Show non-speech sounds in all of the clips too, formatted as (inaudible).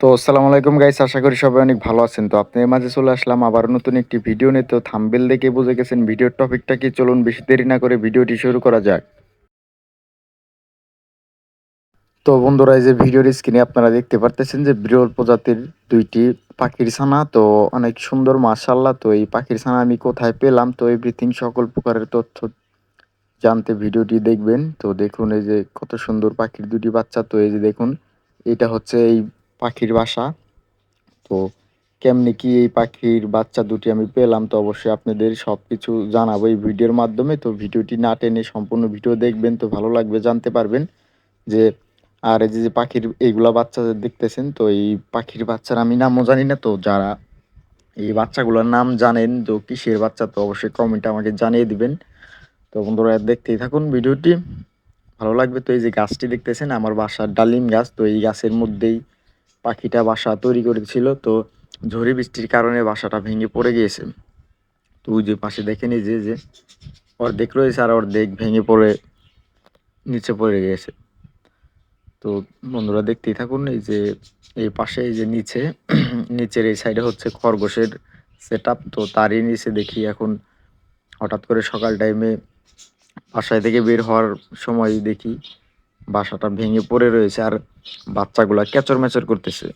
তো আসসালামু আলাইকুম গাইস আশা করি সবাই অনেক ভালো আছেন। তো আপনাদের মাঝে চলে আসলাম আবার নতুন একটি ভিডিও নিয়ে। তো থাম্বেল দেখে বুঝে গেছেন ভিডিওর টপিকটা কি? চলুন বেশি দেরি না করে ভিডিওটি শুরু করা যাক। তো বন্ধুরা, এই যে ভিডিওর স্ক্রিনে আপনারা দেখতে পারতেছেন যে বিরল প্রজাতির দুইটি পাখির ছানা। তো অনেক সুন্দর মাশাল্লাহ তো এই পাখির ছানা আমি কোথায় পেলাম? তো এভরিথিং সকল প্রকারের তথ্য জানতে ভিডিওটি দেখবেন। তো দেখুন এই যে কত সুন্দর পাখির দুটি বাচ্চা। তো এই যে দেখুন, এটা হচ্ছে এই পাখির বাসা। তো কেমনি কি এই পাখির বাচ্চা দুটি আমি পেলাম তো অবশ্যই আপনাদের সব কিছু জানাব এই ভিডিওর মাধ্যমে। তো ভিডিওটি না টেনে সম্পূর্ণ ভিডিও দেখবেন তো ভালো লাগবে, জানতে পারবেন যে আর এই যে পাখির এইগুলা বাচ্চা দেখতেছেন, তো এই পাখির বাচ্চার আমি নামও জানি না। তো যারা এই বাচ্চাগুলোর নাম জানেন তো কিসের বাচ্চা, তো অবশ্যই কমেন্টে আমাকে জানিয়ে দিবেন। তো বন্ধুরা দেখতেই থাকুন ভিডিওটি। ভালো লাগবে তো এই যে গাছটি দেখতেছেন, আমার বাসার ডালিম গাছ। তো এই গাছের মধ্যেই পাখিটা বাসা তৈরি করেছিল, তো ঝড়ি বৃষ্টির কারণে বাসাটা ভেঙে পড়ে গিয়েছে। তো যে পাশে এই যে যে অর্ধেক রয়েছে আর অর্ধেক ভেঙে পড়ে, নিচে পড়ে গিয়েছে। তো বন্ধুরা দেখতেই থাকুন, এই যে এই পাশে, এই যে নিচে, নিচের এই সাইডে হচ্ছে খরগোশের সেট তো তারই নিচে দেখি এখন হঠাৎ করে সকাল টাইমে বাসায় থেকে বের হওয়ার সময় দেখি বাসাটা ভেঙে পড়ে রয়েছে আর বাচ্চাগুলা ক্যাচর ম্যাচর করতেছে।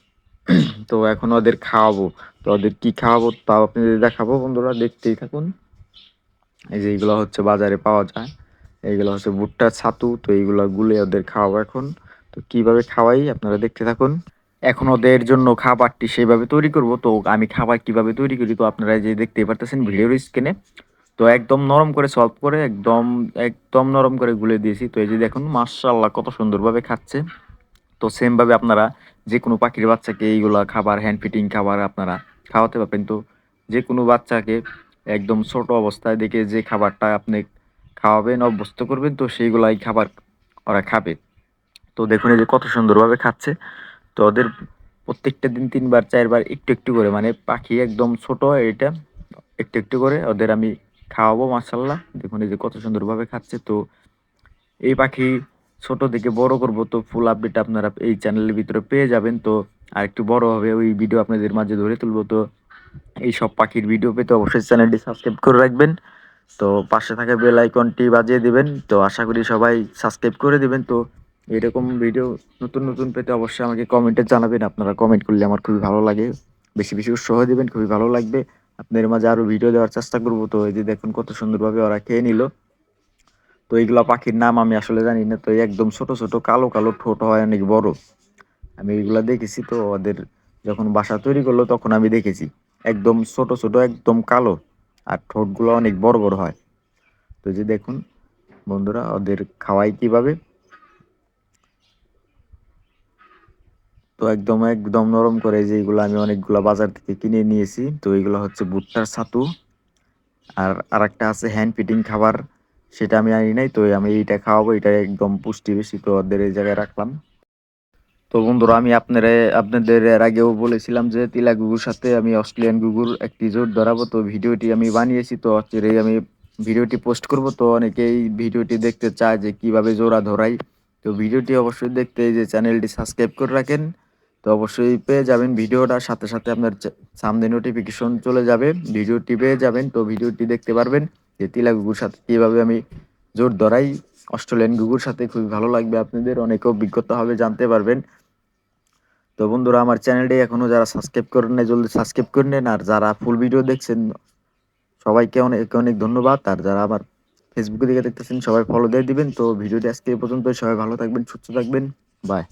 (clears throat) তো এখন ওদের খাওয়াবো। তো ওদের কি খাওয়াবো তাও আপনাদের দেখাবো বন্ধুরা, দেখতেই থাকুন। এই যে এইগুলো হচ্ছে বাজারে পাওয়া যায়। এইগুলো হচ্ছে ভুট্টার ছাতু, তো এইগুলো গুলে ওদের খাওয়াবো এখন। তো কীভাবে খাওয়াই আপনারা দেখতে থাকুন। এখন ওদের জন্য খাবারটি সেভাবে তৈরি করব। তো আমি খাবার কীভাবে তৈরি করি তো আপনারা যে দেখতে পারতেছেন ভিডিওর স্ক্রিনে তো একদম নরম করে সলভ করে একদম একদম নরম করে গুলে দিয়েছি। তো এই যে দেখুন মার্শাল্লাহ কত সুন্দরভাবে খাচ্ছে। তো সেমভাবে আপনারা যে কোনো পাখির বাচ্চাকে এইগুলা খাবার হ্যান্ড ফিটিং খাবার আপনারা খাওয়াতে পারবেন। তো যে কোনো বাচ্চাকে একদম ছোট অবস্থায় দেখে যে খাবারটা আপনি খাওয়াবেন, অভ্যস্ত করবেন, তো সেইগুলাই খাবার ওরা খাবে। তো দেখুন এই যে কত সুন্দরভাবে খাচ্ছে। তো ওদের প্রত্যেকটা দিন তিনবার, চারবার একটু একটু করে মানে পাখি একদম ছোট এটা, একটু একটু করে ওদের আমি খাওয়াবো মাসাল্লাহ দেখুন, এই যে কত সুন্দরভাবে খাচ্ছে। তো এই পাখি ছোট থেকে বড় করব তো ফুল আপডেট আপনারা এই চ্যানেলের ভিতরে পেয়ে যাবেন। তো আর একটু বড় হবে, ওই ভিডিও আপনাদের মাঝে ধরে তুলবো। তো এই সব পাখির ভিডিও পেতে অবশ্যই চ্যানেলটি সাবস্ক্রাইব করে রাখবেন। তো পাশে থাকা বেল আইকনটি বাজিয়ে দিবেন। তো আশা করি সবাই সাবস্ক্রাইব করে দিবেন। তো এরকম ভিডিও নতুন নতুন পেতে অবশ্যই আমাকে কমেন্টে জানাবেন। আপনারা কমেন্ট করলে আমার খুবই ভালো লাগে। বেশি বেশি উৎসাহ দিবেন, খুবই ভালো লাগবে। আপনাদের মাঝে আরও ভিডিও দেওয়ার চেষ্টা করব। তো এই যে দেখুন কত সুন্দরভাবে ওরা খেয়ে নিল। তো এইগুলো পাখির নাম আমি আসলে জানি না, তো একদম ছোট ছোট, কালো কালো ঠোঁট হয় অনেক বড়। আমি এইগুলা দেখেছি তো, ওদের যখন বাসা তৈরি করল তখন আমি দেখেছি। একদম ছোট ছোট, একদম কালো। আর ঠোঁটগুলো অনেক বড় বড় হয়। তো যে দেখুন বন্ধুরা, ওদের খাওয়াই কীভাবে? তো একদম একদম নরম করে যেগুলো আমি অনেকগুলো বাজার থেকে কিনে নিয়েছি। তো এইগুলো হচ্ছে ভুট্টার ছাতু। আর আরেকটা আছে হ্যান্ড ফিটিং খাবার। সেটা আমি আনি নাই, তো আমি এইটা খাওয়াবো, এটা একদম পুষ্টি বেশি, তো ওদের এই জায়গায় রাখলাম। তো বন্ধুরা, আমি আপনারা, আপনাদের এর আগেও বলেছিলাম যে তিলা গুগুর সাথে আমি অস্ট্রেলিয়ান গুগুর একটি জোট ধরাবো। তো ভিডিওটি আমি বানিয়েছি, তো চিরেই আমি ভিডিওটি পোস্ট করব। তো অনেকেই ভিডিওটি দেখতে চায় যে কীভাবে জোড়া ধরাই। তো ভিডিওটি অবশ্যই দেখতে এই যে চ্যানেলটি সাবস্ক্রাইব করে রাখেন। তো অবশ্যই পেয়ে যাবেন ভিডিওটার সাথে সাথে আপনার সামনে নোটিফিকেশন চলে যাবে। ভিডিওটি পেয়ে যাবেন। তো ভিডিওটি দেখতে পারবেন যে তিলা গুগুর সাথে কীভাবে আমি জোর ধরাই। অস্ট্রেলিয়ান গুগুর সাথে খুবই ভালো লাগবে আপনাদের। অনেক অভিজ্ঞতা হবে, জানতে পারবেন। তো বন্ধুরা, আমার চ্যানেলটি এখনও যারা সাবস্ক্রাইব করেন না জলদি সাবস্ক্রাইব করে নেন। আর যারা ফুল ভিডিও দেখছেন, সবাইকে অনেক অনেক ধন্যবাদ। আর যারা আমার ফেসবুকে দিকে দেখতেছেন, সবাই ফলো দিয়ে দিবেন। তো ভিডিওটি আজকে পর্যন্ত সবাই ভালো থাকবেন, সুস্থ থাকবেন। বাই